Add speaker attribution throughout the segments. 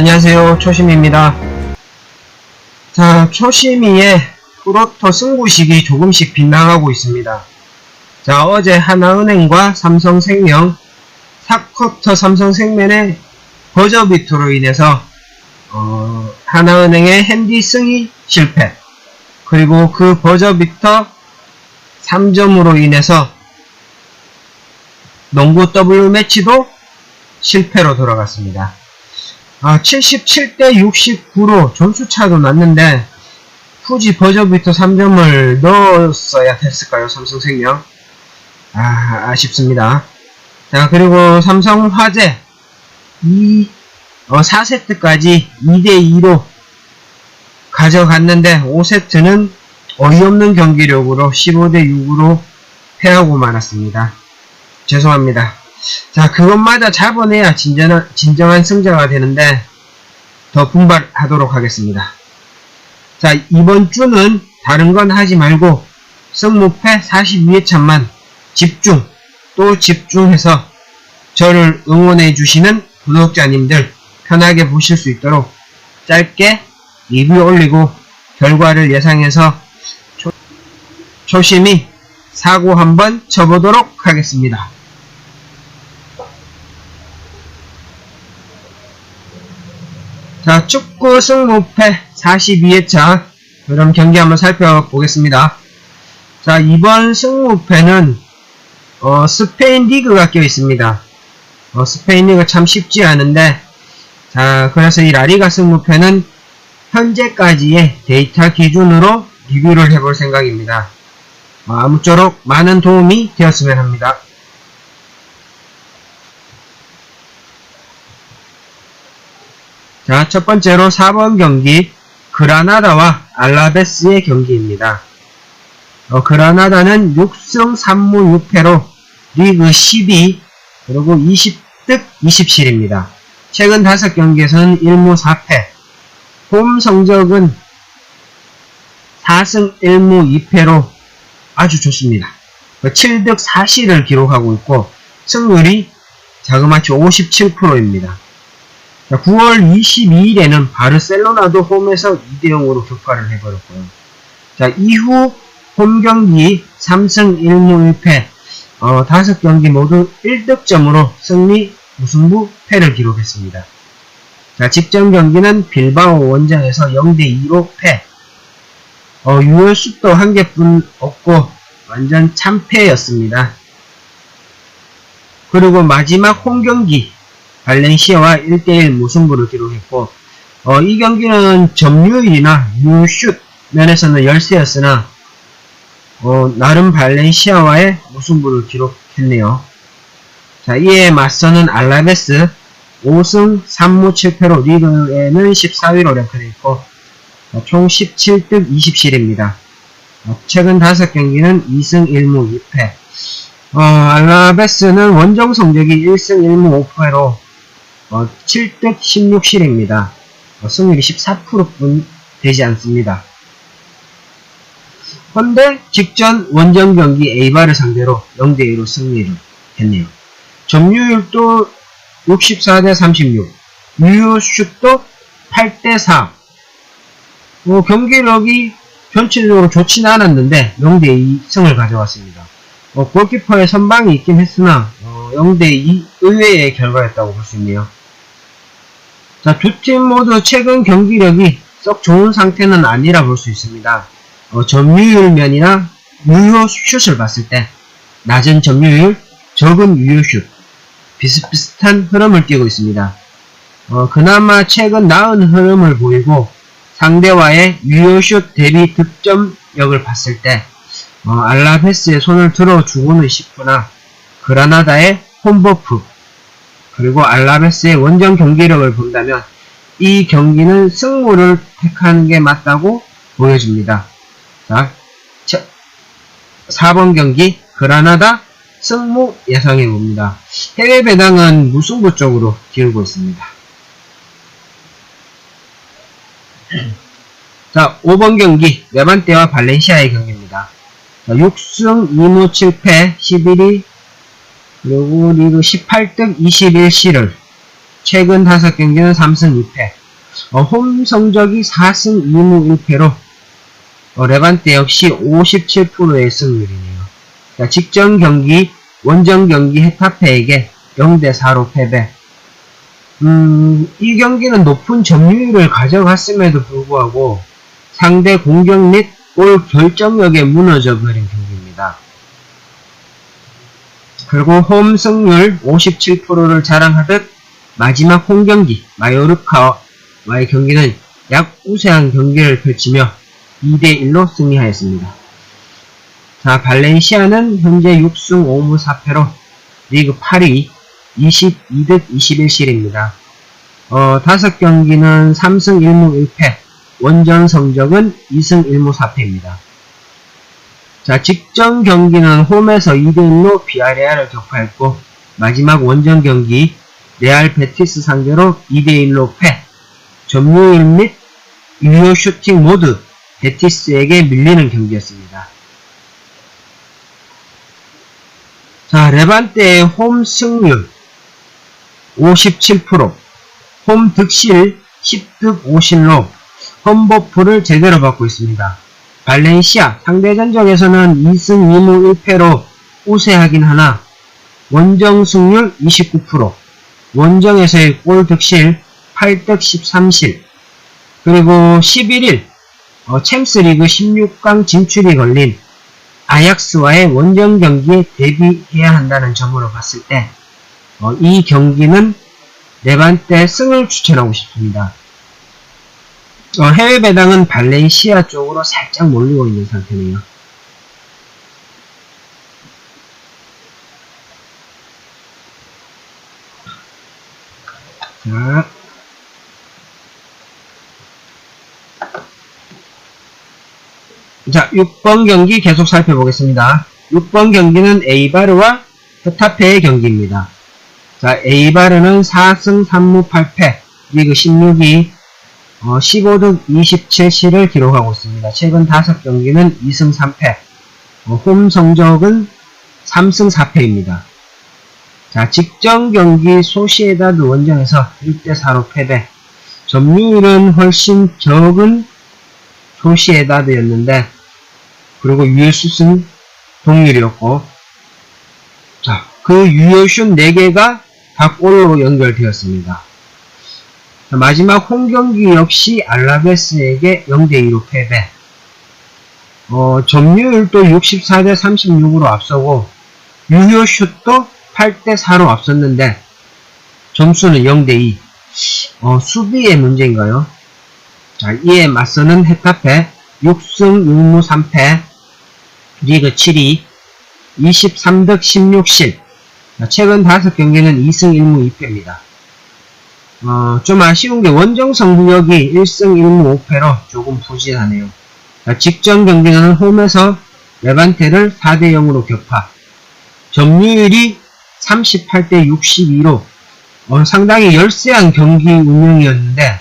Speaker 1: 안녕하세요. 초심입니다. 자, 초심이의 프로토 승부식이 조금씩 빗나가고 있습니다. 자, 어제 하나은행과 삼성생명, 4쿼터 삼성생명의 버저비트로 인해서 어, 하나은행의 핸디 승이 실패, 그리고 그 버저비터 3점으로 인해서 농구 W 매치도 실패로 돌아갔습니다. 아, 77대 69로 점수차도 났는데 굳이 버저비터 3점을 넣었어야 됐을까요? 삼성생명. 아, 아쉽습니다. 자, 그리고 삼성화재 2, 어, 4세트까지 2대2로 가져갔는데 5세트는 어이없는 경기력으로 15대 6으로 패하고 말았습니다. 죄송합니다. 자, 그것마다 잡아내야 진정한, 진정한 승자가 되는데, 더 분발하도록 하겠습니다. 자, 이번 주는 다른 건 하지 말고, 승무패 42회차만 집중, 또 집중해서 저를 응원해 주시는 구독자님들 편하게 보실 수 있도록 짧게 리뷰 올리고, 결과를 예상해서 초, 초심이 사고 한번 쳐보도록 하겠습니다. 자, 축구 승무패 42회차. 그럼 경기 한번 살펴보겠습니다. 자, 이번 승무패는, 어, 스페인 리그가 껴 있습니다. 어, 스페인 리그 참 쉽지 않은데, 자, 그래서 이 라리가 승무패는 현재까지의 데이터 기준으로 리뷰를 해볼 생각입니다. 어, 아무쪼록 많은 도움이 되었으면 합니다. 자, 첫 번째로 4번 경기 그라나다와 알라베스의 경기입니다. 어, 그라나다는 6승 3무 6패로 리그 12 그리고 20득 27입니다. 최근 5경기에서는 1무 4패 홈 성적은 4승 1무 2패로 아주 좋습니다. 7득 4실을 기록하고 있고 승률이 자그마치 57%입니다. 9월 22일에는 바르셀로나도 홈에서 2대0으로 격파를 해버렸고요. 자, 이후 홈 경기 3승 1무 1패, 어, 5경기 모두 1득점으로 승리, 무승부, 패를 기록했습니다. 자, 직전 경기는 빌바오 원정에서 0대2로 패, 어, 6월 슛도 한 개뿐 없고, 완전 참패였습니다. 그리고 마지막 홈 경기, 발렌시아와 1대1 무승부를 기록했고 어, 이 경기는 점유율이나 유슛 면에서는 열세였으나 어, 나름 발렌시아와의 무승부를 기록했네요. 자, 이에 맞서는 알라베스 5승 3무 7패로 리그에는 14위로 랭크되어 있고 어, 총 17득 20실입니다. 어, 최근 5경기는 2승 1무 2패 어, 알라베스는 원정 성적이 1승 1무 5패로 어, 7득 16실입니다. 어, 승률이 14%뿐 되지 않습니다. 헌데 직전 원정 경기 에이바를 상대로 0대2로 승리를 했네요. 점유율도 64대 36, 유효슛도 8대 4. 어, 경기력이 전체적으로 좋지는 않았는데 0대2 승을 가져왔습니다. 어, 골키퍼의 선방이 있긴 했으나 어, 0대2 의외의 결과였다고 볼 수 있네요. 자, 두 팀 모두 최근 경기력이 썩 좋은 상태는 아니라 볼 수 있습니다. 어, 점유율 면이나 유효 슛을 봤을 때 낮은 점유율, 적은 유효 슛 비슷비슷한 흐름을 띠고 있습니다. 어, 그나마 최근 나은 흐름을 보이고 상대와의 유효 슛 대비 득점력을 봤을 때 어, 알라베스의 손을 들어주고는 싶으나 그라나다의 홈버프 그리고 알라베스의 원정 경기력을 본다면 이 경기는 승부를 택하는 게 맞다고 보여집니다. 자, 4번 경기 그라나다 승무 예상해 봅니다. 해외 배당은 무승부 쪽으로 기울고 있습니다. 자, 5번 경기 레반떼와 발렌시아의 경기입니다. 자, 6승 2무 7패 11위 그리고 리그 18득 21실을 최근 5경기는 3승 2패. 어, 홈 성적이 4승 2무 1패로 어, 레반테 역시 57%의 승률이네요. 자, 직전 경기, 원정 경기 헤타페에게 0대4로 패배. 음, 이 경기는 높은 점유율을 가져갔음에도 불구하고 상대 공격 및골 결정력에 무너져 버린 경기입니다. 그리고 홈 승률 57%를 자랑하듯 마지막 홈 경기 마요르카와의 경기는 약 우세한 경기를 펼치며 2대1로 승리하였습니다. 자, 발렌시아는 현재 6승 5무 4패로 리그 8위 22득 21실입니다. 어, 5경기는 3승 1무 1패, 원정 성적은 2승 1무 4패입니다. 자, 직전 경기는 홈에서 2대1로 비아레알을 격파했고, 마지막 원정 경기 레알 베티스 상대로 2대1로 패, 점유율 및 유효 슈팅 모두 베티스에게 밀리는 경기였습니다. 자, 레반테의 홈 승률 57%, 홈 득실 10득 5실로 험버프를 제대로 받고 있습니다. 발렌시아 상대 전적에서는 2승 2무 1패로 우세하긴 하나 원정 승률 29%, 원정에서의 골 득실 8득 13실, 그리고 11일 어, 챔스리그 16강 진출이 걸린 아약스와의 원정 경기에 대비해야 한다는 점으로 봤을 때, 어, 이 경기는 레반테 승을 추천하고 싶습니다. 어, 해외 배당은 발렌시아 쪽으로 살짝 몰리고 있는 상태네요. 자. 자, 6번 경기 계속 살펴보겠습니다. 6번 경기는 에이바르와 헤타페의 경기입니다. 자, 에이바르는 4승 3무 8패, 리그 16위, 어, 15득 27실을 기록하고 있습니다. 최근 5경기는 2승 3패, 어, 홈 성적은 3승 4패입니다. 자, 직전 경기 소시에다드 원정에서 1대4로 패배, 점유율은 훨씬 적은 소시에다드였는데, 그리고 유효슛은 동률이었고, 자, 그 유효슛 4개가 다 골로 연결되었습니다. 마지막 홈경기 역시 알라베스에게 0대2로 패배. 어, 점유율도 64대 36으로 앞서고 유효슛도 8대4로 앞섰는데 점수는 0대2. 어, 수비의 문제인가요? 자, 이에 맞서는 헤타페 6승 6무 3패 리그 7위 23득 16실 최근 5경기는 2승 1무 2패입니다. 어, 좀 아쉬운 게 원정 성적이 1승 1무 5패로 조금 부진하네요. 직전 경기는 홈에서 레반테를 4대 0으로 격파. 점유율이 38대 62로 어, 상당히 열세한 경기 운영이었는데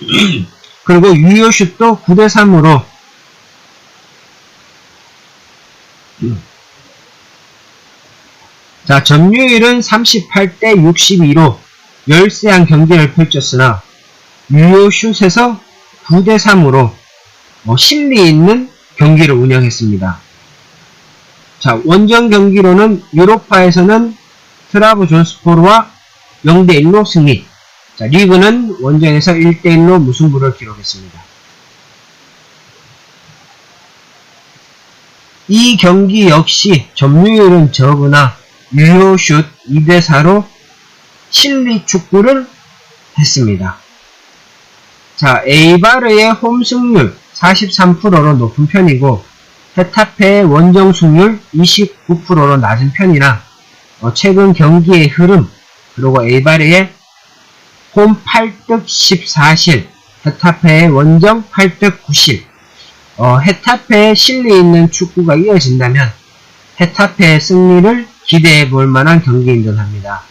Speaker 1: 그리고 유효슛도 9대 3으로 자, 점유율은 38대 62로 열세한 경기를 펼쳤으나 유효 슛에서 9대 3으로 어, 심리 있는 경기를 운영했습니다. 자, 원정 경기로는 유로파에서는 트라브 존스포르와 0대 1로 승리. 자, 리그는 원정에서 1대 1로 무승부를 기록했습니다. 이 경기 역시 점유율은 적으나 유효슛 2대4로 실리 축구를 했습니다. 자, 에이바르의 홈 승률 43%로 높은 편이고 헤타페의 원정 승률 29%로 낮은 편이라 어, 최근 경기의 흐름 그리고 에이바르의 홈 8득 14실 헤타페의 원정 8득 9실 어, 헤타페의 실리 있는 축구가 이어진다면 헤타페의 승리를 기대해 볼 만한 경기인 듯 합니다.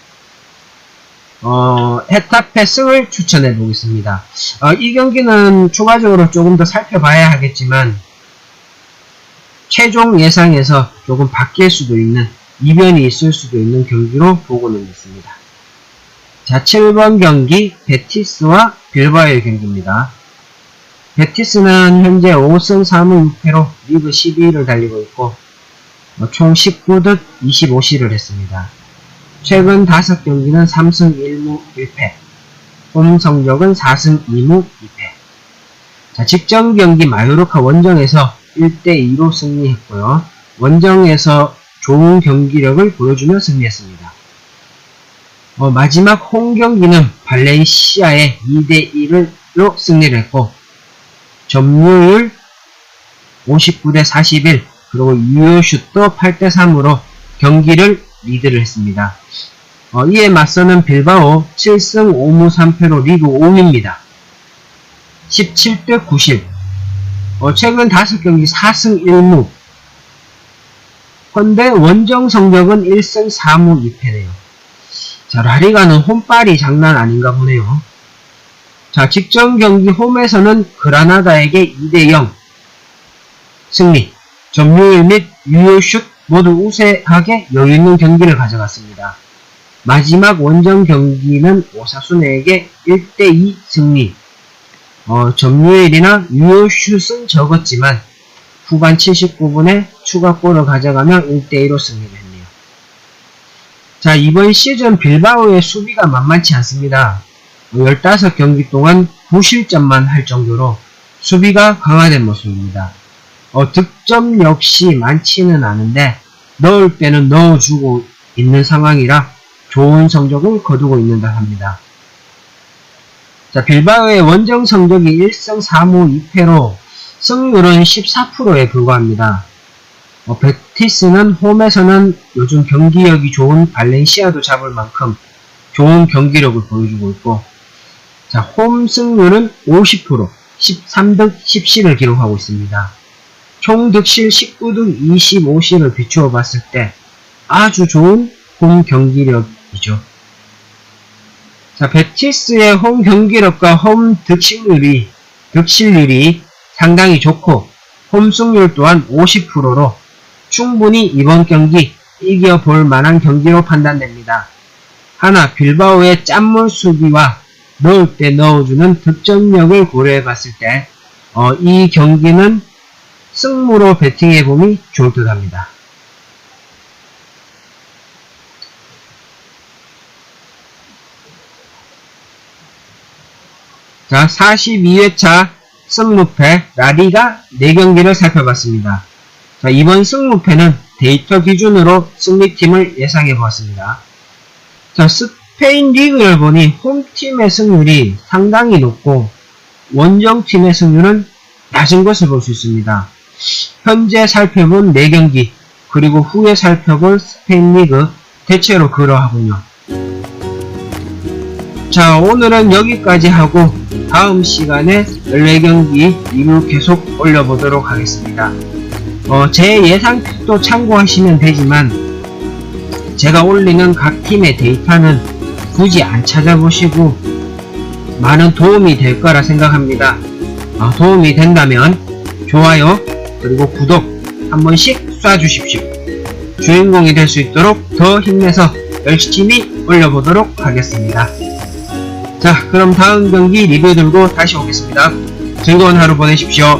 Speaker 1: 어, 헤타페 승을 추천해 보겠습니다. 어, 이 경기는 추가적으로 조금 더 살펴봐야 하겠지만 최종 예상에서 조금 바뀔 수도 있는 이변이 있을 수도 있는 경기로 보고는 있습니다. 자, 7번 경기 베티스와 빌바오의 경기입니다. 베티스는 현재 5승 3무 6패로 리그 12위를 달리고 있고 어, 총 19득 25시를 했습니다. 최근 5경기는 3승 1무 1패 홈 성적은 4승 2무 2패 자, 직전 경기 마요르카 원정에서 1대2로 승리했고요. 원정에서 좋은 경기력을 보여주며 승리했습니다. 어, 마지막 홈 경기는 발렌시아에 2대1로 승리를 했고 점유율 59대 41 그리고 유효슛도 8대 3으로 경기를 리드를 했습니다. 어, 이에 맞서는 빌바오 7승 5무 3패로 리그 5위입니다. 17대 90 어, 최근 5경기 4승 1무 헌데 원정 성적은 1승 4무 2패네요. 자, 라리가는 홈빨이 장난 아닌가 보네요. 자, 직전 경기 홈에서는 그라나다에게 2대0 승리, 점유율 및 유효슛 모두 우세하게 여유있는 경기를 가져갔습니다. 마지막 원정 경기는 오사순에게 1대2 승리, 어, 점유율이나 유효슛은 적었지만 후반 79분에 추가골을 가져가며 1대2로 승리를 했네요. 자, 이번 시즌 빌바오의 수비가 만만치 않습니다. 15경기 동안 9실점만 할 정도로 수비가 강화된 모습입니다. 어, 득점 역시 많지는 않은데 넣을 때는 넣어주고 있는 상황이라 좋은 성적을 거두고 있는다 합니다. 자, 빌바오의 원정 성적이 1승 4무 2패로 승률은 14%에 불과합니다. 어, 베티스는 홈에서는 요즘 경기력이 좋은 발렌시아도 잡을 만큼 좋은 경기력을 보여주고 있고 자, 홈 승률은 50%, 13득 10실을 기록하고 있습니다. 총 득실 19득 25실을 비추어 봤을 때 아주 좋은 홈 경기력이죠. 자, 베티스의 홈 경기력과 홈 득실률이, 득실률이 상당히 좋고, 홈 승률 또한 50%로 충분히 이번 경기 이겨볼 만한 경기로 판단됩니다. 하나, 빌바오의 짠물 수비와 넣을 때 넣어주는 득점력을 고려해 봤을 때, 어, 이 경기는 승무로 봄이 좋을 듯 합니다. 자, 42회차 승무패 라리가 4경기를 살펴봤습니다. 자, 이번 승무패는 데이터 기준으로 승리팀을 예상해 보았습니다. 자, 스페인 리그를 보니 홈팀의 승률이 상당히 높고 원정팀의 승률은 낮은 것을 볼 수 있습니다. 현재 살펴본 4경기 그리고 후에 살펴볼 스페인 리그 대체로 그러하군요. 자 오늘은 여기까지 하고 다음 시간에 14경기 리뷰 계속 올려보도록 하겠습니다. 어, 제 예상도 참고하시면 되지만 제가 올리는 각 팀의 데이터는 굳이 안 찾아보시고 많은 도움이 될 거라 생각합니다. 어, 도움이 된다면 좋아요 그리고 구독 한 번씩 쏴주십시오. 주인공이 될 수 있도록 더 힘내서 열심히 올려보도록 하겠습니다. 자, 그럼 다음 경기 리뷰 들고 다시 오겠습니다. 즐거운 하루 보내십시오.